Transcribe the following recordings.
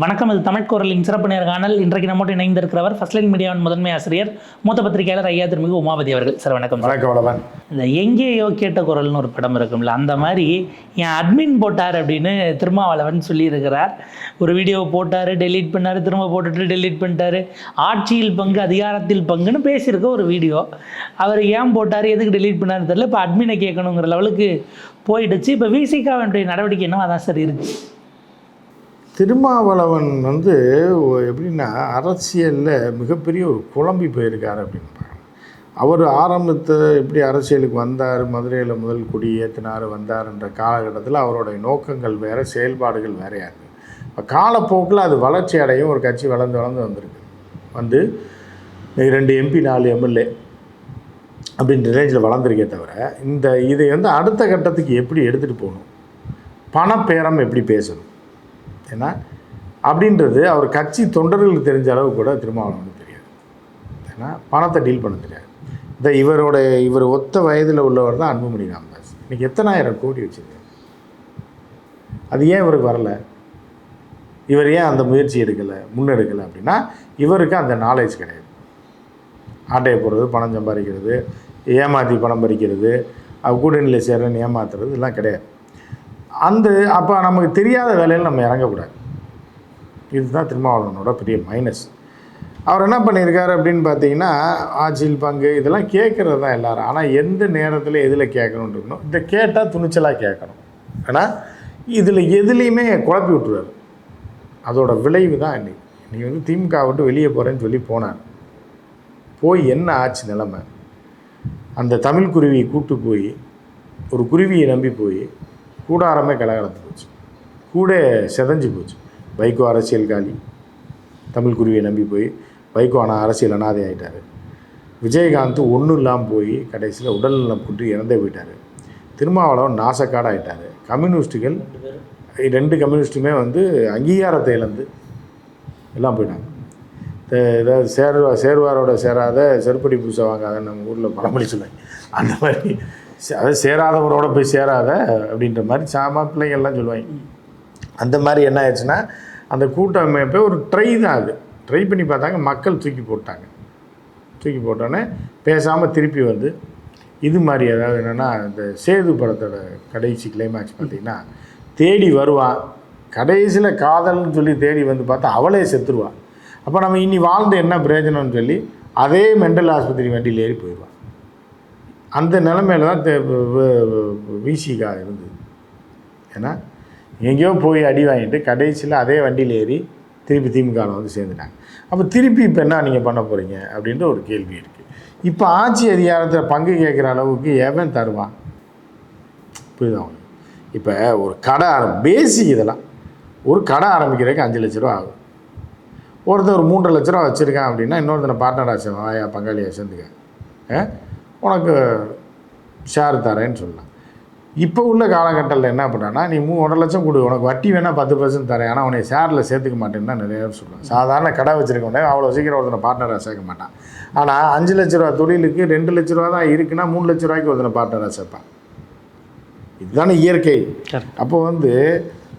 வணக்கம் இது தமிழ் குரலின் சிறப்பு நேர்காணல் இன்றைக்கு நம்மோடு இணைந்திருக்கிறவர் ஃபர்ஸ்ட் லைன் மீடியாவின் முதன்மை ஆசிரியர் மூத்த பத்திரிகையாளர் ஐயா திருமிகு உமாபதி அவர்கள். சார் வணக்கம் வணக்கம் இந்த எங்கேயோ கேட்ட குரல்னு ஒரு படம் இருக்கும்ல அந்த மாதிரி என் அட்மின் போட்டார் அப்படின்னு திருமாவளவன் சொல்லியிருக்கிறார். ஒரு வீடியோ போட்டார் டெலீட் பண்ணார் திரும்ப போட்டுட்டு டெலீட் பண்ணிட்டாரு. ஆட்சியில் பங்கு அதிகாரத்தில் பங்குன்னு பேசியிருக்க ஒரு வீடியோ அவர் ஏன் போட்டார் எதுக்கு டெலீட் பண்ணாரு தெரியல இப்போ அட்மினை கேட்கணுங்கிற லெவலுக்கு போயிடுச்சு. இப்போ விசிகாவுடைய நடவடிக்கை என்னவா தான் சார் இருக்கு. திருமாவளவன் வந்து எப்படின்னா அரசியலில் மிகப்பெரிய ஒரு குழம்பி போயிருக்கார் அப்படின்னு அவர் ஆரம்பத்தை எப்படி அரசியலுக்கு வந்தார் மதுரையில் முதல் குடி ஏற்றினார் வந்தார்ன்ற காலகட்டத்தில் அவருடைய நோக்கங்கள் வேறு செயல்பாடுகள் வேறையாக இருக்குது இப்போ காலப்போக்கில் அது வளர்ச்சி அடையும் ஒரு கட்சி வளர்ந்து வளர்ந்து வந்திருக்கு. வந்து ரெண்டு எம்பி நாலு எம்எல்ஏ அப்படின்ற ரேஞ்சில் வளர்ந்துருக்கே தவிர இந்த இதை வந்து அடுத்த கட்டத்துக்கு எப்படி எடுத்துகிட்டு போகணும்? பணப்பேரம் எப்படி பேசணும்? ஏன்னா அப்படின்றது அவர் கட்சி தொண்டர்களுக்கு தெரிஞ்ச அளவு கூட திருமாவளவனுக்கு தெரியாது. ஏன்னா பணத்தை டீல் பண்ண தெரியாது. இந்த இவரோட இவர் ஒத்த வயதில் உள்ளவர் தான் அன்புமணி ராமதாஸ். இன்னைக்கு எத்தனாயிரம் கோடி வச்சுருக்காரு. அது ஏன் இவருக்கு வரலை? இவர் ஏன் அந்த முயற்சி எடுக்கலை முன்னெடுக்கலை அப்படின்னா இவருக்கு அந்த நாலேஜ் கிடையாது. ஆட்டையை போடுறது பணம் சம்பாதிக்கிறது ஏமாற்றி பணம் பறிக்கிறது கூட கூட்டணியில் சேர்றேன்னு ஏமாத்துறது இதெல்லாம் கிடையாது. அந்த அப்போ நமக்கு தெரியாத வேலையில் நம்ம இறங்கக்கூடாது. இதுதான் திருமாவளவனோட பெரிய மைனஸ் அவர் என்ன பண்ணியிருக்காரு அப்படின்னு பார்த்தீங்கன்னா ஆட்சியில் பங்கு இதெல்லாம் கேட்குறது தான் எல்லாரும். ஆனால் எந்த நேரத்தில் எதில் கேட்கணும்னு இருக்கணும் இதை கேட்டால் துணிச்சலாக கேட்கணும். ஏன்னா இதில் எதுலேயுமே குழப்பி விட்டுருவார். அதோட விளைவு தான் இன்றைக்கி நீ வந்து திமுக விட்டு வெளியே போகிறேன்னு சொல்லி போனார். போய் என்ன ஆச்சு நிலைமை? அந்த தமிழ் குருவியை கூட்டு போய் ஒரு குருவியை நம்பி போய் கூடாரமே கலகலத்து போச்சு. கூட செதஞ்சு போச்சு. வைகோ அரசியல் காலி. தமிழ் குருவியை நம்பி போய் வைகோ ஆனால் அரசியல் அனாதை ஆகிட்டார் விஜயகாந்த் ஒன்றும் இல்லாமல் போய் கடைசியில் உடல்நலம் குன்றி இறந்தே போயிட்டார். திருமாவளவன் நாசக்காடாயிட்டார் கம்யூனிஸ்ட்டுகள் ரெண்டு கம்யூனிஸ்ட்டுமே வந்து அங்கீகாரத்தை இழந்து எல்லாம் போயிட்டாங்க. ஏதாவது சேர்வா சேர்வாரோட சேராத செருப்படி பூசை வாங்காத நம்ம ஊரில் பழமொழி சொல்லுவாங்க. அந்த மாதிரி அதாவது சேராதவரோட போய் சேராத அப்படின்ற மாதிரி சாமா பிள்ளைங்கள்லாம் சொல்லுவாங்க. அந்த மாதிரி என்ன ஆயிடுச்சுன்னா அந்த கூட்டமைப்பை ஒரு ட்ரை தான் அது. ட்ரை பண்ணி பார்த்தாங்க மக்கள் தூக்கி போட்டாங்க. தூக்கி போட்டோன்னே பேசாமல் திருப்பி வந்து இது மாதிரி ஏதாவது என்னென்னா இந்த சேது படத்தோட கடைசி கிளைமேக்ஸ் பார்த்தீங்கன்னா தேடி வருவான் கடைசியில் காதல்னு சொல்லி தேடி வந்து பார்த்தா அவளே செத்துருவான் அப்போ நம்ம இனி வாழ்ந்து என்ன பிரயோஜனம்னு சொல்லி அதே மெண்டல் ஆஸ்பத்திரி வண்டியில் ஏறி போயிடுவான் அந்த நிலமையில தான் விசிகா இருந்தது. ஏன்னா எங்கேயோ போய் அடி வாங்கிட்டு கடைசியில் அதே வண்டியில் ஏறி திருப்பி திமுகவில் வந்து சேர்ந்துட்டாங்க. அப்போ திருப்பி இப்போ என்ன நீங்கள் பண்ண போகிறீங்க அப்படின்ற ஒரு கேள்வி இருக்குது இப்போ ஆட்சி அதிகாரத்தில் பங்கு கேட்குற அளவுக்கு எவன் தருவான்? புரியுதா உங்களுக்கு? இப்போ ஒரு கடை ஆரம் பேசிக் இதெல்லாம். ஒரு கடை ஆரம்பிக்கிறதுக்கு அஞ்சு லட்ச ரூபா ஆகும். ஒருத்தர் ஒரு மூன்றரை லட்ச ரூபா வச்சுருக்கான் அப்படின்னா இன்னொருத்தனை பார்ட்னராக சேர்ந்து வாயா பங்காளியாக சேர்ந்துக்க. ஆ? உனக்கு ஷேர் தரேன்னு சொல்லலாம் இப்போ உள்ள காலகட்டத்தில் என்ன பண்ணான்னா நீ மூ ஒன்றரை லட்சம் கொடு. உனக்கு வட்டி வேணால் பத்து பர்சன்ட் தரேன். ஆனால் உன்னை ஷேரில் சேர்த்துக்க மாட்டேன்னு தான் நிறைய பேர் சாதாரண கடை வச்சுருக்கவனே அவ்வளோ சீக்கிரம் ஒருத்தனை பார்ட்னராக சேர்க்க மாட்டான். ஆனால் அஞ்சு லட்ச ரூபா தொழிலுக்கு ரெண்டு லட்ச ரூபா தான் இருக்குன்னா மூணு லட்ச ரூபாய்க்கு ஒருத்தனை பார்ட்னராக சேர்ப்பான். இதுதானே இயற்கை. அப்போ வந்து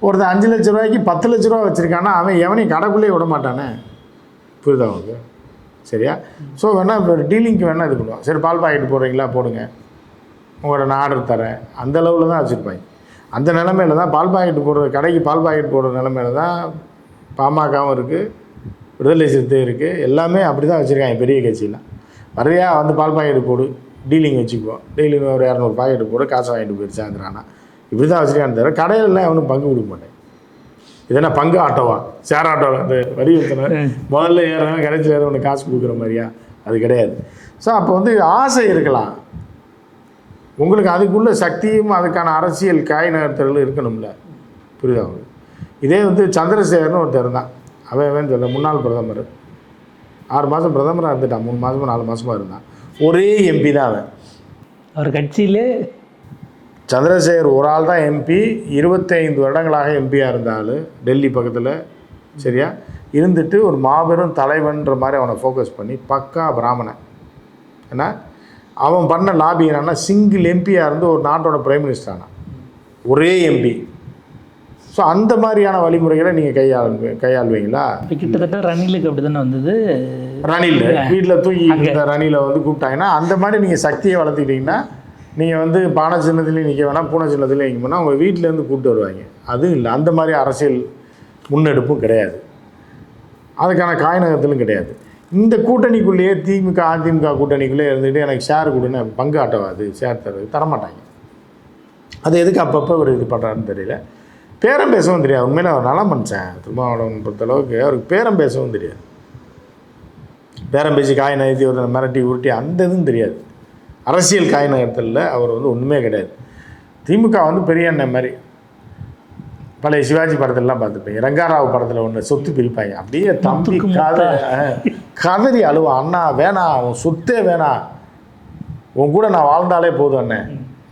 ஒருத்தன் அஞ்சு லட்ச ரூபாய்க்கு பத்து லட்ச ரூபா வச்சுருக்கான்னா அவன் எவனையும் கடைக்குள்ளேயே விட மாட்டானே? புரியுதா உங்களுக்கு? சரியா? ஸோ வேணால் இப்போ டீலிங்க்கு வேணால் இது பண்ணுவோம். சரி பால் பாக்கெட் போடுறீங்களா? போடுங்க. உங்களோட நான் ஆர்டர் தரேன். அந்த அளவில் தான் வச்சுருப்பாங்க. அந்த நிலமையில தான் பால் பாக்கெட் போடுற கடைக்கு பால் பாக்கெட் போடுற நிலமையில தான் பாமகவும் இருக்குது விடுதலை சிறுத்தை இருக்குது எல்லாமே அப்படி தான் வச்சுருக்காங்க பெரிய கட்சியெலாம் வரையா வந்து பால் பாக்கெட் போடு. டீலிங் வச்சுக்குவோம். டீலிங் ஒரு இரநூறு பாக்கெட் போடு. காசு வாங்கிட்டு போயிரு சாயந்தரம் இப்படி தான் வச்சுருக்கான்னு தவிர கடையிலலாம் அவனும் பங்கு கொடுக்க மாட்டேன் இதென்ன பங்கு ஆட்டோவா? ஷேர் ஆட்டோவில் அந்த வரி ஊற்றின முதல்ல ஏறவன் கடைசியில் ஏறவனுக்கு காசு கொடுக்குற மாதிரியா? அது கிடையாது. ஸோ அப்போ வந்து ஆசை இருக்கலாம். உங்களுக்கு அதுக்குள்ள சக்தியும் அதுக்கான அரசியல் காய் நகர்த்தல்களும் இருக்கணும்ல. புரியுதா உங்களுக்கு? இதே வந்து சந்திரசேகர்னு ஒருத்தர் இருந்தான். அவன் சொல்ல முன்னாள் பிரதமர். ஆறு மாதம் பிரதமராக இருந்துட்டான். மூணு மாதமோ நாலு மாதமாக இருந்தான். ஒரே எம்பி தான் அவன். அவர் கட்சியிலே சந்திரசேகர் ஒரு ஆள் தான் எம்பி இருபத்தைந்து வருடங்களாக எம்பியாக இருந்தாலும் டெல்லி பக்கத்தில் சரியா? இருந்துட்டு ஒரு மாபெரும் தலைவன்ற மாதிரி அவனை ஃபோக்கஸ் பண்ணி பக்கா பிராமணன். ஏன்னா அவன் பண்ண லாபி என்னன்னா சிங்கிள் எம்பியாக இருந்து ஒரு நாட்டோட பிரைம் மினிஸ்டர் ஆனான். ஒரே எம்பி ஸோ அந்த மாதிரியான வழிமுறைகளை நீங்கள் கையாள் கையாள்வீங்களா? இப்போ கிட்டத்தட்ட ரணிலுக்கு அப்படி தானே வந்தது? ரணில். வீட்டில் தூங்கி இந்த ரணில வந்து கூப்பிட்டாங்கன்னா அந்த மாதிரி நீங்கள் சக்தியை வளர்த்துக்கிட்டீங்கன்னா நீங்கள் வந்து பானை சின்னத்துலேயும் நிற்க வேணாம் பூனை சின்னத்துலேயும் நிற்க வேணாம். உங்கள் வீட்டிலேருந்து கூப்பிட்டு வருவாங்க. அதுவும் இல்லை அந்த மாதிரி அரசியல் முன்னெடுப்பும் கிடையாது. அதுக்கான காய்நகத்திலும் கிடையாது. இந்த கூட்டணிக்குள்ளேயே திமுக அதிமுக கூட்டணிக்குள்ளே இருந்துகிட்டு எனக்கு ஷேர் கொடுன்னு பங்கு ஆட்டவாது ஷேர் தர தரமாட்டாங்க. அது எதுக்கு அப்பப்போ ஒரு இது பண்ணுறாருன்னு தெரியல. பேரம் பேசவும் தெரியாது. உண்மையில அவர் நல்லா மனுஷன். திருமாவளவன் பொறுத்தளவுக்கு அவருக்கு பேரம் பேசவும் தெரியாது. பேரம் பேசி காய் நகர்த்தி ஒரு மிரட்டி உருட்டி அந்த இதுவும் தெரியாது. அரசியல் காய் நகர்த்தலில் அவர் வந்து ஒன்றுமே கிடையாது. திமுக வந்து பெரிய அண்ணன் மாதிரி. பழைய சிவாஜி படத்திலலாம் பார்த்துருப்பீங்க ரங்காராவ் படத்தில் ஒன்று சொத்து பிரிப்பாங்க. அப்படியே தம்பி கதை கதறி அழுவா. அண்ணா வேணாம் உன் சொத்தே வேணாம் உன் கூட நான் வாழ்ந்தாலே போதும் அண்ணன்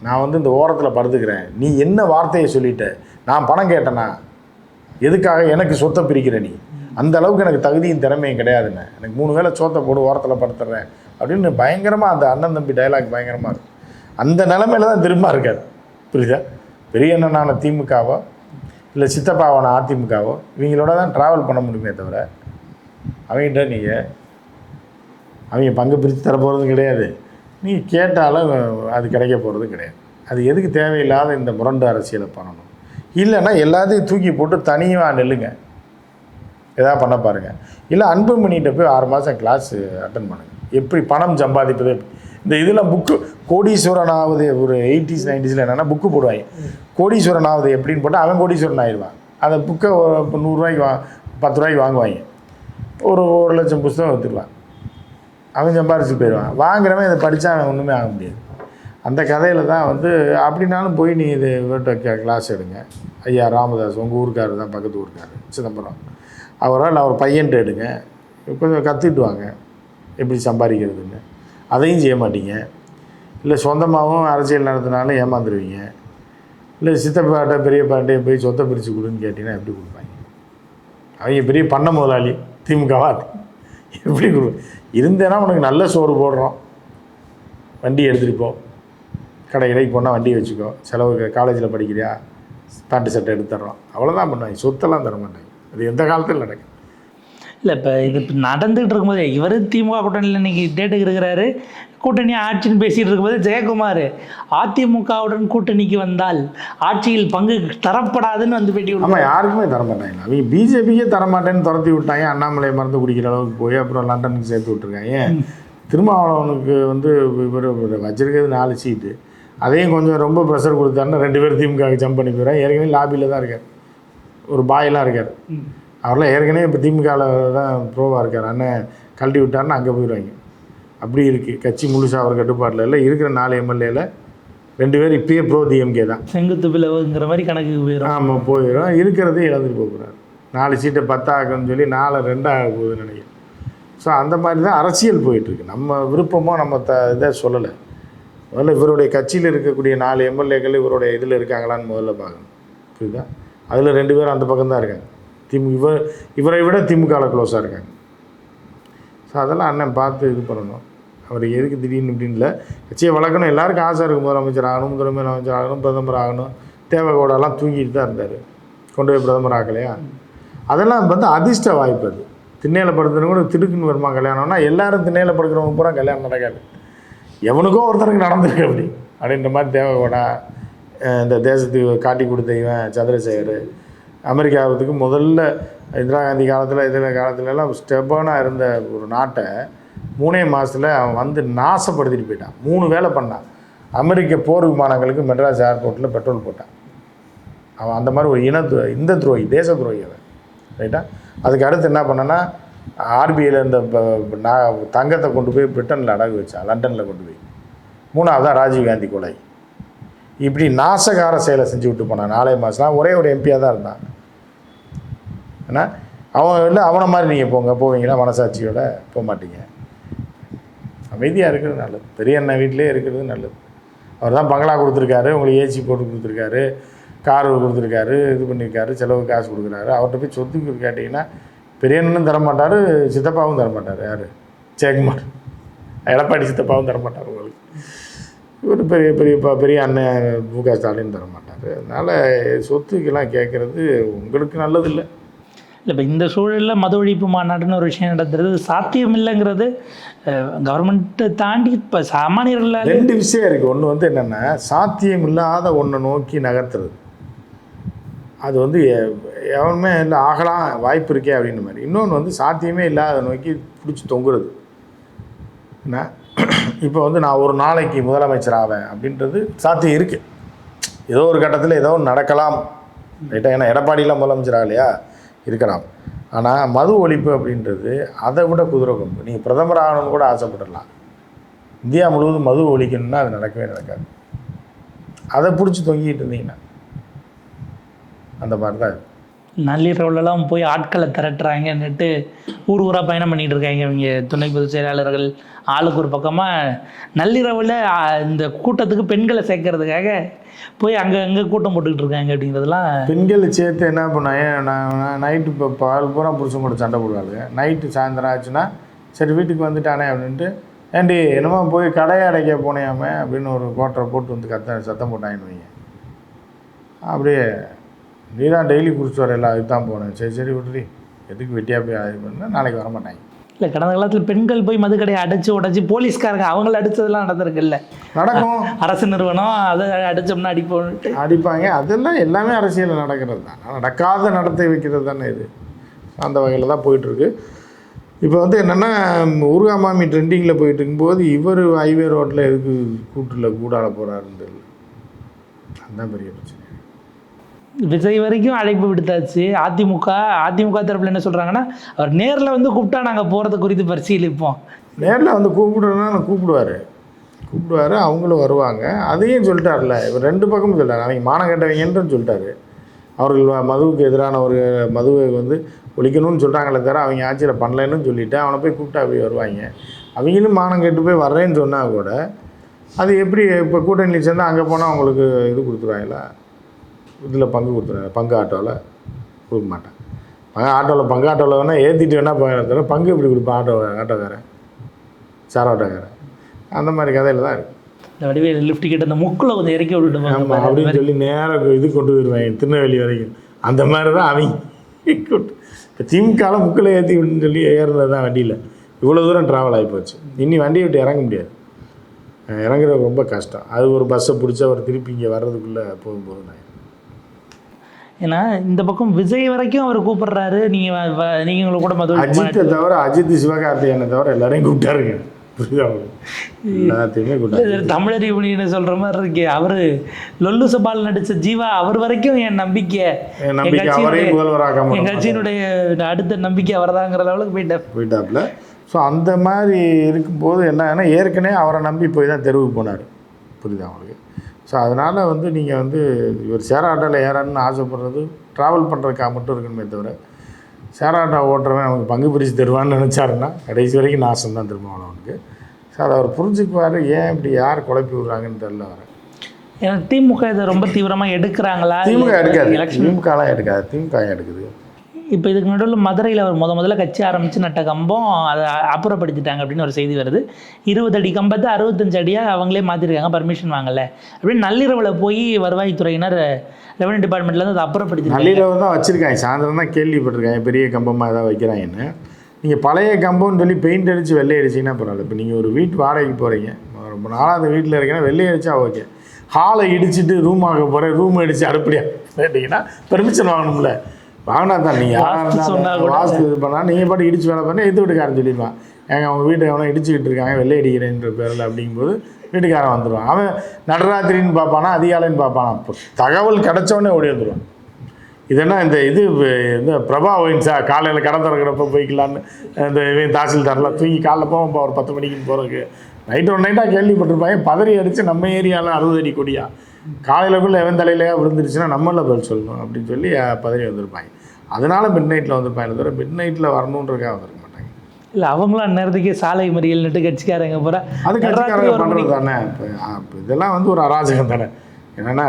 நான் வந்து இந்த ஓரத்தில் படுத்துக்கிறேன். நீ என்ன வார்த்தையை சொல்லிட்ட? நான் பணம் கேட்டேனா? எதுக்காக எனக்கு சொத்தை பிரிக்கிற நீ? அந்த அளவுக்கு எனக்கு தகுதியும் திறமையும் கிடையாதுண்ணே. எனக்கு மூணு வேளை சோத்தை போடு ஓரத்தில் படுத்துறேன். அப்படின்னு பயங்கரமாக அந்த அண்ணன் தம்பி டைலாக் பயங்கரமாக இருக்கும் அந்த நிலமையில தான் திரும்ப இருக்கார். புரியுதா? பெரிய அண்ணனான திமுகவோ இல்லை சித்தப்பாவான அதிமுகவோ இவங்களோட தான் ட்ராவல் பண்ண முடியுமே தவிர அவங்ககிட்ட நீங்கள் அவங்க பங்கு பிரித்து தர போகிறதும் கிடையாது. நீ கேட்டாலும் அது கிடைக்க போகிறது கிடையாது. அது எதுக்கு தேவையில்லாத இந்த முரண்டு அரசியலை பண்ணணும்? இல்லைன்னா எல்லாத்தையும் தூக்கி போட்டு தனியாக நெல்லுங்க. எதாவது பண்ண பாருங்கள் இல்லை அன்புமணிகிட்ட போய் ஆறு மாதம் கிளாஸ் அட்டன் பண்ணுங்கள் எப்படி பணம் சம்பாதிப்பது? இந்த இதில் புக்கு கோடீஸ்வரன் ஆகுது ஒரு எயிட்டிஸ் நைன்டிஸில் என்னென்னா புக்கு போடுவாங்க. கோடீஸ்வரன் ஆகுது எப்படின்னு போட்டால் அவன் கோடீஸ்வரன் ஆயிடுவான். அந்த புக்கை இப்போ நூறுரூவாய்க்கு வா பத்து ரூபாய்க்கு வாங்குவாங்க. ஒரு ஒரு லட்சம் புஸ்தகம் விற்றுருவான் அவன் சம்பாரிச்சு போயிடுவான். வாங்குறவன் இதை படித்தா அவன் ஒன்றுமே ஆக முடியாது. அந்த கதையில் தான் வந்து அப்படின்னாலும் போய் நீ இது இவர்கிட்ட கிளாஸ் எடுங்க. ஐயா ராமதாஸ் உங்கள் ஊருக்காரர் தான் பக்கத்து ஊருக்காரர் சிதம்பரம். அவரால் அவர் பையன்ட்டு எடுங்க. கொஞ்சம் கற்றுட்டு வாங்க. எப்படி சம்பாதிக்கிறதுன்னு. அதையும் செய்ய மாட்டீங்க. இல்லை சொந்தமாகவும் அரசியல் நடத்தினாலும் ஏமாந்துருவீங்க. இல்லை சித்தப்பாட்ட பெரியப்பாட்டே போய் சொத்தை பிரித்து கொடுன்னு கேட்டிங்கன்னா எப்படி கொடுப்பாங்க? அவங்க பெரிய பண்ண முதலாளி திமுகவா? எப்படி கொடு? இருந்தேன்னா உனக்கு நல்ல சோறு போடுறோம். வண்டி எடுத்துகிட்டு போ. கடை இடைக்கு போனால் வண்டி வச்சுக்கோ. செலவுக்கு காலேஜில் படிக்கிறியா? பேண்ட்டு சட்டை எடுத்து தர்றோம். அவ்வளோதான் பண்ணுவாங்க. சொத்தெல்லாம் தர மாட்டாங்க அது எந்த காலத்தில் நடக்கும் இல்லை இப்போ இது இப்போ நடந்துகிட்டு இருக்கும்போது இவர் திமுக கூட்டணியில் இன்னைக்கு டேட்டுக்கு இருக்கிறாரு கூட்டணி ஆட்சின்னு பேசிகிட்டு இருக்கும்போது ஜெயக்குமார் அதிமுகவுடன் கூட்டணிக்கு வந்தால் ஆட்சியில் பங்கு தரப்படாதுன்னு வந்து பேட்டி. ஆமாம் யாருக்குமே தர மாட்டாங்க அவங்க பிஜேபிக்கே தரமாட்டேன்னு துரத்தி விட்டாங்க. அண்ணாமலை மருந்து குடிக்கிற அளவுக்கு போய் அப்புறம் லண்டனுக்கு சேர்த்து விட்ருக்காங்க திருமாவளவனுக்கு வந்து இவர் வச்சிருக்கிறது நாலு சீட்டு அதையும் கொஞ்சம் ரொம்ப ப்ரெஷர் கொடுத்தாருன்னா ரெண்டு பேரும் திமுக ஜம்ப் பண்ணி போயிடுறாங்க ஏற்கனவே லாபியில் தான் இருக்கார். ஒரு பாயெல்லாம் இருக்கார். அவரெல்லாம் ஏற்கனவே இப்போ திமுகவில் தான் ப்ரோவாக இருக்கார். அண்ணன் கழட்டி விட்டாருன்னா அங்கே போயிடுவாங்க. அப்படி இருக்குது கட்சி முழுசாக அவர் கட்டுப்பாட்டில் இல்லை. இருக்கிற நாலு எம்எல்ஏல ரெண்டு பேர் இப்பயே ப்ரோ டிஎம்கே தான். செங்குத்து பிளவுங்கிற மாதிரி கணக்குக்கு போயிடும் ஆமாம் போயிடும் இருக்கிறதே இழந்துட்டு போகிறார் நாலு சீட்டை பத்தாக்கன்னு சொல்லி நாலு ரெண்டாக போகுதுன்னு நினைக்கிறேன். ஸோ அந்த மாதிரி தான் அரசியல் போயிட்டுருக்கு நம்ம விருப்பமோ நம்ம த இதை சொல்லலை. முதல்ல இவருடைய கட்சியில் இருக்கக்கூடிய நாலு எம்எல்ஏக்கள் இவருடைய இதில் இருக்காங்களான்னு முதல்ல பார்க்கணும். புரியுதா? அதில் ரெண்டு பேரும் அந்த பக்கம் தான் இருக்காங்க. திமு இவர் இவரை விட திமுகவில் க்ளோஸாக இருக்காங்க. ஸோ அதெல்லாம் அண்ணன் பார்த்து இது பண்ணணும். அவர் எதுக்கு திடீர்னு இப்படின்னு கட்சியை வளர்க்கணும். எல்லாருக்கும் ஆசை இருக்கும். முதலமைச்சர் ஆகணும் முதலமைச்சர் ஆகணும் பிரதமர் ஆகணும். தேவகோடெல்லாம் தூங்கிட்டு தான் இருந்தார். கொண்டு போய் பிரதமர் ஆகலையா அதெல்லாம் வந்து அதிர்ஷ்ட வாய்ப்பு அது. திண்ணையில் படுத்துறவங்க கூட திடுக்குன்னு வருமா கல்யாணம்னா எல்லாரும் திண்ணையில் படுக்கிறவங்க பூரா கல்யாணம் நடக்காது. எவனுக்கோ ஒருத்தருக்கு நடந்திருக்கு அப்படி. அப்படின்ற மாதிரி தேவகோடா இந்த தேசத்துக்கு காட்டி கொடுத்த இவன் சந்திரசேகர் அமெரிக்காவுக்கு முதல்ல இந்திரா காந்தி காலத்தில் இதில் காலத்துலலாம் ஸ்டெபனாக இருந்த ஒரு நாட்டை மூணே மாதத்தில் அவன் வந்து நாசப்படுத்திட்டு போயிட்டான். மூணு வேலை பண்ணான். அமெரிக்க போர் விமானங்களுக்கு மெட்ராஸ் ஏர்போர்ட்டில் பெட்ரோல் போட்டான். அவன் அந்த மாதிரி ஒரு இன இந்த துரோகி தேச துரோகி அவன். ரைட்டா அதுக்கு அடுத்து என்ன பண்ணனா ஆர்பிஐயில் இருந்த தங்கத்தை கொண்டு போய் பிரிட்டனில் அடகு வச்சான் லண்டனில் கொண்டு போய். மூணாவது தான் ராஜீவ்காந்தி கொலை. இப்படி நாசகார செயலை செஞ்சு விட்டு போனான். நாலே மாதம் ஒரே ஒரு எம்பியாக தான் இருந்தான். ஏன்னா அவன் இல்லை அவனை மாதிரி நீங்கள் போங்க போவீங்களா? மனசாட்சியோட போக மாட்டீங்க. அமைதியாக இருக்கிறது நல்லது. பெரிய அண்ணன் வீட்டிலே இருக்கிறது நல்லது. அவர் தான் பங்களா கொடுத்துருக்காரு உங்களுக்கு ஏசி போட்டு கொடுத்துருக்காரு கார் கொடுத்துருக்காரு இது பண்ணியிருக்காரு செலவு காசு கொடுக்குறாரு. அவர்கிட்ட போய் சொத்துக்கு கேட்டிங்கன்னா பெரிய அண்ணனும் தரமாட்டார் சித்தப்பாவும் தரமாட்டார். யார்? ஜெயக்குமார். எடப்பாடி சித்தப்பாவும் தரமாட்டார் உங்களுக்கு. இவர் பெரிய பெரிய ப- பெரிய அண்ணன் மு க ஸ்டாலின் தரமாட்டார். அதனால் சொத்துக்கெல்லாம் கேட்குறது உங்களுக்கு நல்லதில்லை. இல்லை இப்போ இந்த சூழலில் மது ஒழிப்பு மாநாடுன்னு ஒரு விஷயம் நடத்துறது சாத்தியம் இல்லைங்கிறது கவர்மெண்ட்டை தாண்டி இப்போ சாமானியர்கள் ரெண்டு விஷயம் இருக்குது ஒன்று வந்து என்னென்னா சாத்தியம் இல்லாத ஒன்றை நோக்கி நகர்த்துறது. அது வந்து எவனுமே இல்லை ஆகலாம் வாய்ப்பு இருக்கே அப்படின்ற மாதிரி. இன்னொன்று வந்து சாத்தியமே இல்லாத நோக்கி பிடிச்சி தொங்குறது. என்ன? இப்போ வந்து நான் ஒரு நாளைக்கு முதலமைச்சர் ஆவேன் அப்படின்றது சாத்தியம் இருக்குது ஏதோ ஒரு கட்டத்தில் ஏதோ ஒன்று நடக்கலாம். ரைட்டாக ஏன்னா எடப்பாடியெலாம் முதலமைச்சர் ஆகலையா? இருக்கலாம். ஆனால் மது ஒழிப்பு அப்படின்றது அதை விட குதிரை கொம்பு. நீங்கள் பிரதமர் ஆகணும்னு கூட ஆசைப்படலாம். இந்தியா முழுவதும் மது ஒழிக்கணும்னா அது நடக்கவே நடக்காது. அதை பிடிச்சி தொங்கிக்கிட்டு இருந்தீங்கன்னா அந்த மாதிரி தான் இருக்கும். நள்ளிரவுலலாம் போய் ஆட்களை திரட்டுறாங்கன்னுட்டு ஊர் ஊராக பயணம் பண்ணிட்டு இருக்காங்க இவங்க துணை பொதுச் செயலாளர்கள். ஆளுக்கு ஒரு பக்கமாக நள்ளிரவில் இந்த கூட்டத்துக்கு பெண்களை சேர்க்கறதுக்காக போய் அங்கே அங்கே கூட்டம் போட்டுக்கிட்டு இருக்காங்க அப்படிங்கிறதுலாம் பெண்களை சேர்த்து என்ன பண்ணாங்க நான் நைட்டு இப்போ பால் பூரா புருஷன் கூட சண்டை போடுவாங்க நைட்டு சாயந்தரம் ஆச்சுன்னா சரி வீட்டுக்கு வந்துட்டானே அப்படின்ட்டு ஏண்டி என்னமோ போய் கடையை அடைக்க போனேயாமே அப்படின்னு ஒரு கோட்டரை போட்டு வந்து கத்த சத்தம் போட்டாங்கன்னு வைங்க. அப்படியே நீ தான் டெய்லி குடிச்சு வர எல்லாம் இதுதான் போனேன். சரி சரி விட்டுடி எதுக்கு வெட்டியாக போய் இது பண்ணால் நாளைக்கு வர மாட்டாங்க இல்லை கடந்த காலத்தில் பெண்கள் போய் மதுக்கடையை அடைச்சு உடைச்சி போலீஸ்காரங்க அவங்கள அடிச்சதெல்லாம் நடந்திருக்குல்ல. நடக்கும். அரசு நிறுவனம் அதை அடிச்சோம்னா அடிப்போம்ட்டு அடிப்பாங்க. அதெல்லாம் எல்லாமே அரசியலில் நடக்கிறது தான். நடக்காத நடத்தை வைக்கிறது தானே இது. அந்த வகையில் தான் போயிட்டுருக்கு. இப்போ வந்து என்னென்னா உருகா மாமி ட்ரெண்டிங்கில் போயிட்டு இருக்கும்போது இவர் ஹைவே ரோட்டில் எதுக்கு கூட்டில் கூடாட போகிறாருன்னு தெரியல. அதுதான் பெரிய பிரச்சனை. விஜய் வரைக்கும் அழைப்பு விடுத்தாச்சு. அதிமுக அதிமுக தரப்பில் என்ன சொல்கிறாங்கன்னா அவர் நேரில் வந்து கூப்பிட்டா நாங்கள் போகிறது குறித்து பரிசீலிப்போம். நேரில் வந்து கூப்பிடணும்னா நான் கூப்பிடுவார். கூப்பிடுவார் அவங்களும் வருவாங்க. அதையும் சொல்லிட்டார்ல. இவர் ரெண்டு பக்கமும் சொல்லிட்டார் அவங்க மானம் கட்டவங்கன்றும் சொல்லிட்டாரு. அவர்கள் மதுவுக்கு எதிரான ஒரு மதுவை வந்து ஒழிக்கணும்னு சொல்கிறாங்களே தவிர அவங்க ஆட்சியில் பண்ணலைன்னு சொல்லிவிட்டு அவனை போய் கூப்பிட்டா போய் வருவாங்க. அவங்களும் மானம் கெட்டு போய் வர்றேன்னு சொன்னால் கூட அது எப்படி இப்போ கூட்டணி சேர்ந்தால் அங்கே போனால் அவங்களுக்கு இது கொடுத்துருவாங்களா? இதில் பங்கு கொடுத்துருவாங்க பங்கு ஆட்டோவில் கொடுக்க மாட்டேன் பங்கு ஆட்டோவில் பங்கு ஆட்டோவில் வேணால் ஏற்றிட்டு வேணால் தவிர பங்கு எப்படி கொடுப்பான் ஆட்டோ ஆட்டோக்காரன் சார் ஆட்டோக்காரன். அந்த மாதிரி கதையில் தான் இருக்குது இந்த வடிவேல் லிஃப்ட் கிட்ட இந்த முக்கில் கொஞ்சம் இறக்கி விட்டுட்டு ஆமாம் போங்க அப்படின்னு சொல்லி நேராக இது கொண்டு போயிடுவாங்க திருநெல்வேலி வரைக்கும். அந்த மாதிரி தான் அவங்க இப்போ திமுகவில் முக்கில் ஏற்றி விட்டுன்னு சொல்லி ஏறுறது தான் வண்டியில். இவ்வளோ தூரம் ட்ராவல் ஆகி போச்சு. இனி வண்டியை விட்டு இறங்க முடியாது. இறங்குறது ரொம்ப கஷ்டம். அது ஒரு பஸ்ஸை பிடிச்சி அவர் திருப்பி இங்கே வர்றதுக்குள்ளே போதும் போதும் ஆயிடும். ஏன்னா இந்த பக்கம் விஜய் வரைக்கும் அவர் கூப்பிடுறாரு. நீங்கள் நீங்கள் கூட மது அஜித்தை தவிர அஜித் சிவகார்த்திகேயனை தவிர எல்லாரையும் கூப்பிட்டாருங்க. தமிழர் யூனியன் சொல்ற மாதிரி இருக்கே. அவரு லொல்லு சபால் நடிச்ச ஜீவா அவர் வரைக்கும் என் நம்பிக்கை என் கட்சியினுடைய- அடுத்த நம்பிக்கை அவர்தாங்கிற லெவலுக்கு போயிட்டேன் போயிட்டாப்புல. ஸோ அந்த மாதிரி இருக்கும்போது என்ன ஏற்கனவே அவரை நம்பி போய் தான் தெருவுக்கு போனார். புரியுதா உங்களுக்கு? ஸோ அதனால் வந்து நீங்கள் வந்து இவர் சேர ஆட்டோவில் ஏறணும்னு ஆசைப்படுறது ட்ராவல் பண்ணுறதுக்காக மட்டும் இருக்கணுமே தவிர சேர ஆட்டோ ஓட்டுறவன் நமக்கு பங்கு பிரித்து தருவான்னு நினச்சாருன்னா கடைசி வரைக்கும் நாசம் தான் திருமாவளவனுக்கு ஸோ அதை அவர் புரிஞ்சுக்குவார். ஏன் இப்படி யார் குழப்பி விட்றாங்கன்னு தெரில அவர். ஏன்னா திமுக இதை ரொம்ப தீவிரமா எடுக்கிறாங்களா? திமுக எடுக்காது. திமுகலாம் எடுக்காது. திமுக எடுக்குது? இப்போ இதுக்கு நடுவில் மதுரையில் அவர் முத முதல்ல கட்சி ஆரம்பித்து நட்ட கம்பம் அதை அப்புறப்படுத்திட்டாங்க அப்படின்னு ஒரு செய்தி வருது. இருபது அடி கம்பத்தை அறுபத்தஞ்சு அடியாக அவங்களே மாற்றிருக்காங்க பர்மிஷன் வாங்கலை. அப்படின்னு நள்ளிரவில் போய் வருவாய்த்துறையினர் ரெவன்யூ டிபார்ட்மெண்ட்லேருந்து அதை அப்புறப்படுத்தி நள்ளிரவு தான் வச்சுருக்காங்க. சாயந்தரம் தான் கேள்விப்பட்டிருக்காங்க பெரிய கம்பமாக ஏதாவது வைக்கிறாங்கன்னு. நீங்கள் பழைய கம்பம்னு சொல்லி பெயிண்ட் அடித்து வெள்ளை அடிச்சிங்கன்னா பரவாயில்ல. இப்போ நீங்கள் ஒரு வீட்டு வாடகைக்கு போகிறீங்க ரொம்ப நாளாக அந்த வீட்டில் இருக்கீங்கன்னா வெள்ளை அடித்தா ஓகே ஹாலை இடிச்சிட்டு ரூம் ஆக போகிறேன் ரூம் அடித்து அடுப்படியா. கேட்டிங்கன்னா பெர்மிஷன் வாங்கணும்ல. வாங்கினா தான் நீங்கள் வாஸ்து சொன்னா. வாஸ்து இது பண்ணால் நீங்கள் பாட்டு இடிச்சு வேலை பண்ணால் எது வீட்டுக்காரன் சொல்லிடுவான். ஏங்க அவங்க வீட்டை எவனோ இடிச்சுக்கிட்டு இருக்காங்க வெள்ளை அடிக்கிறேன்ற பேரில் அப்படிங்கும்போது வீட்டுக்காரன் வந்துடுவான் அவன் நடராத்திரின்னு பார்ப்பானா அதிகாலைன்னு பார்ப்பானா? தகவல் கிடச்சோடனே ஓடி வந்துடுவான் இதென்னா இந்த இது இந்த பிரபா ஒயின்ஸா காலையில் கடை திறக்கிறப்ப போய்க்கலான்னு இந்த இவன் தாசில்தார்லாம் தூங்கி காலைல போவோம்ப்பா ஒரு பத்து மணிக்கு போகிறதுக்கு நைட் ஒன் நைட்டாக கேள்விப்பட்டிருப்பாங்க பதறி அடித்து நம்ம ஏரியாவில் அறுபது அடி கொடியா? காலையிலக்குள்ளே எவன் தலையிலையா விழுந்துருச்சுன்னா நம்மள பதில் சொல்லணும் அப்படின்னு சொல்லி பதறி வந்திருப்பாங்க. அதனால மிட் நைட்டில் வந்திருப்பாங்க தவிர மிட் நைட்டில் வரணுன்றக்காக வந்திருக்க மாட்டாங்க. இல்லை அவங்களும் அந்நேரத்துக்கே சாலை மறியல் நட்டு கட்சிக்காரங்க பூரா அது கட்சிக்காரங்க பண்ணுறது தானே. இப்போ இதெல்லாம் வந்து ஒரு அராஜகம் தானே. என்னென்னா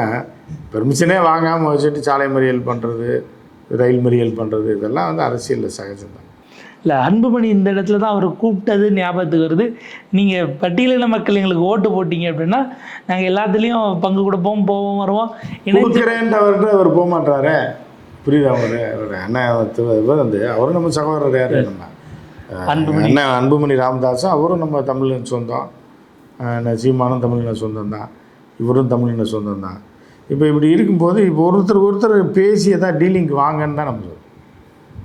பெர்மிஷனே வாங்காமல் வச்சுட்டு சாலை மறியல் பண்ணுறது ரயில் மறியல் பண்ணுறது இதெல்லாம் வந்து அரசியலில் சகஜம் தான். இல்லை அன்புமணி இந்த இடத்துல தான் அவர் கூப்பிட்டது ஞாபகத்துக்கு வருது. நீங்கள் பட்டியலின மக்கள் எங்களுக்கு ஓட்டு போட்டீங்க அப்படின்னா நாங்கள் எல்லாத்துலேயும் பங்கு கொடுப்போம் போவோம் வருவோம். கொடுக்குறேன்றவர்கிட்ட அவர் போக மாட்டாரே புரியுதா அவரு அண்ணன் வந்து அவரும் நம்ம சகோதரர் யார் நம்ம? அன்புமணி. அண்ணன் அன்புமணி ராமதாஸும் அவரும் நம்ம தமிழின் சொந்தம். சீமானும் தமிழின சொந்தம் தான் இவரும் தமிழின சொந்தம் தான் இப்போ இப்படி இருக்கும்போது இப்போ ஒருத்தர் ஒருத்தர் பேசி ஏதாவது டீலிங்க்கு வாங்கன்னு தான் நம்ம சொல்றோம்.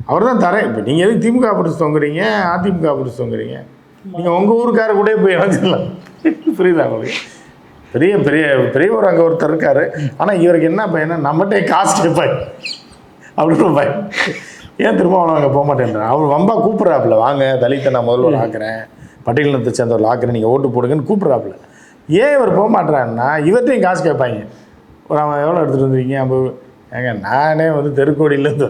அவர் தான் தரேன் இப்போ நீங்கள் எதுக்கு திமுக பிடிச்சி தொங்குறீங்க அதிமுக பிடிச்சி தொங்குறீங்க? நீங்கள் உங்கள் ஊருக்கார கூட போய் இணைஞ்சிடலாம் புரியுதா உங்களுக்கு? பெரிய பெரிய பெரியவர் அங்கே ஒருத்தர் இருக்காரு. ஆனால் இவருக்கு என்ன பையனா நம்மகிட்டே காசு கேட்பாய் அப்படின்னு பையன் ஏன் திருமாவளவன் அங்கே போக மாட்டேன்றார் அவர் வம்பா கூப்பிட்றாப்புல வாங்க தலித்தை நான் முதல்வர் ஆக்குறேன் பட்டியலினத்தை சேர்ந்தவர் ஆக்குறேன் நீங்கள் ஓட்டு போடுங்கன்னு கூப்பிட்றாப்புல. ஏன் இவர் போக மாட்டேறாருன்னா இவர்கிட்டையும் காசு கேட்பாங்க. ஒரு அவன் எவ்வளோ எடுத்துகிட்டு வந்துருக்கீங்க? ஐம்பது ஏங்க நானே வந்து தெருக்கோடியிலேருந்து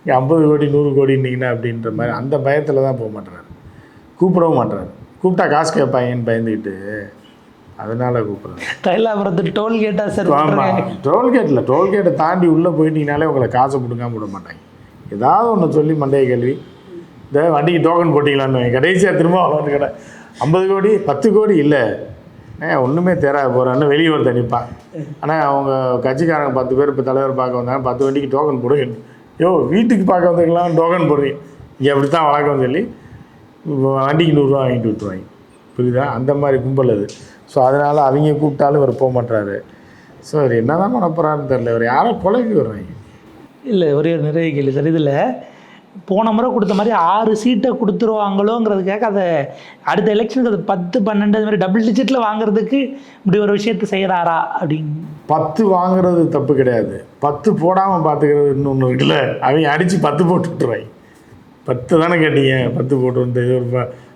இங்கே ஐம்பது கோடி நூறு கோடின்னீங்கன்னா அப்படின்ற மாதிரி அந்த பயத்தில் தான் போக மாட்டேறாரு கூப்பிடவும் மாட்டேறாரு கூப்பிட்டா காசு கேட்பாங்கன்னு பயந்துக்கிட்டு அதனால கூப்பிட்றாரு தைலாபுரத்து டோல் கேட்டா சார் ஆமாம் டோல்கேட்டில் டோல்கேட்டை தாண்டி உள்ளே போயிட்டீங்கனாலே உங்களை காசை கொடுக்காம விட மாட்டாங்க. ஏதாவது ஒன்று சொல்லி மண்டைய கேள்வி இந்த வண்டிக்கு டோக்கன் போட்டிங்களான்னு கடைசியாக திரும்ப அவ்வளோ கடை ஐம்பது கோடி பத்து கோடி இல்லை. ஏன் ஒன்றுமே தேராது போகிறான்னு வெளியே ஒருத்தர் நிற்பான் ஆனால் அவங்க கட்சிக்காரங்க பத்து பேர் இப்போ தலைவர் பார்க்க வந்தாங்க. பத்து வண்டிக்கு டோக்கன் போடு யோ வீட்டுக்கு பார்க்க வந்தீங்களாம் டோக்கன் போடுறீங்க. இங்கே அப்படி தான் வழக்கம் சொல்லி வண்டிக்கு நூறுரூவா வாங்கிட்டு விட்டுருவாங்க. புரியுதா? அந்த மாதிரி கும்பல் அது. ஸோ அதனால் அவங்க கூப்பிட்டாலும் இவர் போக மாட்டாரு ஸோ இவர் என்ன தான் பண்ண போகிறாருன்னு தெரில இவர் யாரோ கொலைக்கு வர்றாங்க. இல்லை ஒரே ஒரு நிறைய கேள்வி சார். இதில் போன முறை கொடுத்த மாதிரி ஆறு சீட்டை கொடுத்துருவாங்களோங்கிறதுக்காக அதை அடுத்த எலெக்ஷனுக்கு அது பத்து பன்னெண்டு அது மாதிரி டபுள் டிஜிட்டில் வாங்குறதுக்கு இப்படி ஒரு விஷயத்தை செய்கிறாரா அப்படின்னு. பத்து வாங்குறது தப்பு கிடையாது. பத்து போடாமல் பார்த்துக்கிறது இன்னொன்று இருக்குல்ல. அவங்க அடித்து பத்து போட்டு விட்டுருவாங்க பத்து தானே கேட்டீங்க. பத்து போட்டு வந்து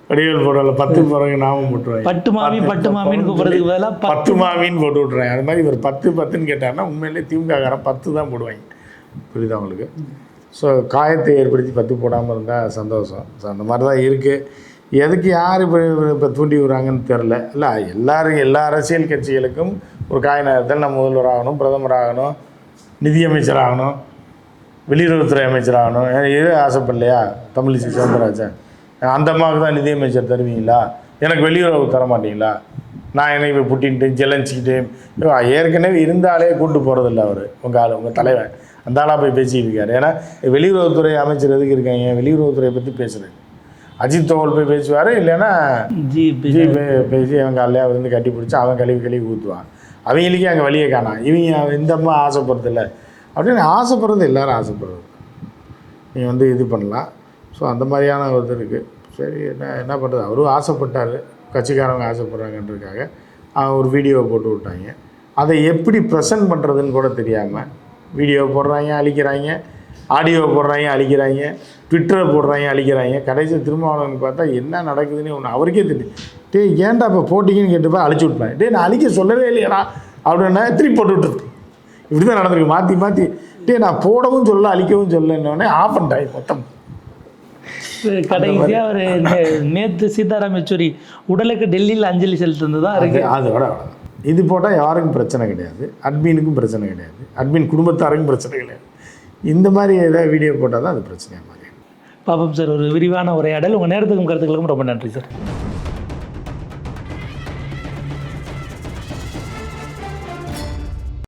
வடிவேல் போடல பத்து போகிறவங்க நாமம் போட்டுருவாங்க பட்டு மாமி பட்டு மாமின்னு கூப்பிட்றதுக்கு பதிலாக பத்து மாமின்னு போட்டு விட்றாங்க அது மாதிரி இவர் பத்து பத்துன்னு கேட்டாருன்னா உண்மையிலேயே திமுககாரன் பத்து தான் போடுவாங்க. புரியுதா உங்களுக்கு? ஸோ காயத்தை ஏற்படுத்தி பத்து போடாமல் இருந்தால் சந்தோஷம். ஸோ அந்த மாதிரி தான் இருக்குது எதுக்கு யார் இப்போ இப்போ தூண்டி விடுறாங்கன்னு தெரில இல்லை எல்லாரும் எல்லா அரசியல் கட்சிகளுக்கும் ஒரு காய நேரத்தில் நம்ம முதல்வர் ஆகணும் பிரதமர் ஆகணும் நிதியமைச்சர் ஆகணும் வெளியுறவுத்துறை அமைச்சர் ஆகணும். இது ஆசைப்படலையா தமிழிசை சவுந்தரராஜன்? அந்த அம்மாவுக்கு தான் நிதியமைச்சர் தருவீங்களா? எனக்கு வெளியுறவு தர மாட்டீங்களா? நான் என்னை இப்போ புட்டின்ட்டு ஜெலஞ்சிக்கிட்டு ஐயோ, ஏற்கனவே இருந்தாலே கூட்டு போகிறதில்ல அவர் உங்கள் ஆள் உங்கள் தலைவன் அந்த ஆளாக போய் பேசிக்கிட்டு இருக்காரு. ஏன்னா வெளியுறவுத்துறை அமைச்சர் எதுக்கு இருக்காங்க? வெளியுறவுத்துறையை பற்றி பேசுகிறேன் அஜித் தோவல் போய் பேசுவார் இல்லைன்னா ஜி பே- பேசி அவன் அவர் வந்து கட்டி பிடிச்சி அவன் கழுவி கழுவி ஊற்றுவான் அவங்களுக்கே அங்கே வழியை காணாம் இவங்க இந்த அம்மா ஆசைப்படுறதில்ல. அப்படின்னு ஆசைப்படுறது எல்லாரும் ஆசைப்படுறது. நீ வந்து இது பண்ணலாம். ஸோ அந்த மாதிரியான ஒரு இது இருக்குது சரி என்ன என்ன பண்ணுறது அவரும் ஆசைப்பட்டார். கட்சிக்காரவங்க ஆசைப்பட்றாங்கன்றதுக்காக ஒரு வீடியோவை போட்டு விட்டாங்க. அதை எப்படி ப்ரெசென்ட் பண்ணுறதுன்னு கூட தெரியாமல் வீடியோ போடுறாங்க அழிக்கிறாங்க ஆடியோ போடுறாங்க அழிக்கிறாங்க ட்விட்டரை போடுறாங்க அழிக்கிறாங்க. கடைசி திருமாவளவன் பார்த்தா என்ன நடக்குதுன்னு ஒன்று அவருக்கே தெரியும். டேய் ஏன்டா இப்போ போட்டிங்கன்னு கேட்டுப்பா அழிச்சு விட்பேன் டேய் நான் அழிக்க சொல்லவே இல்லையடா அப்படின்னா திருப்பி போட்டு விட்டுருக்கு இப்படி தான் நடந்திருக்கு. மாற்றி மாற்றி டேய் நான் போடவும் சொல்ல அழிக்கவும் சொல்லன்னொடனே ஆஃப் பண்ணிட்டாங்க மொத்தம். கடைசியாக அவர் நேற்று சீதாராம் யெச்சூரி உடலுக்கு டெல்லியில் அஞ்சலி செலுத்துனது தான் அது இருக்கு அதோட. இது போட்டால் யாருக்கும் பிரச்சனை கிடையாது. அட்மினுக்கும் பிரச்சனை கிடையாது. அட்மின் குடும்பத்தாருக்கும் பிரச்சனை கிடையாது. இந்த மாதிரி ஏதாவது வீடியோ போட்டால் தான் அது பிரச்சனையாக மாதிரி பாப்போம் சார் ஒரு விரிவான உரையாடல். உங்கள் நேரத்துக்கும் கருத்துக்களுக்கும் ரொம்ப நன்றி சார்.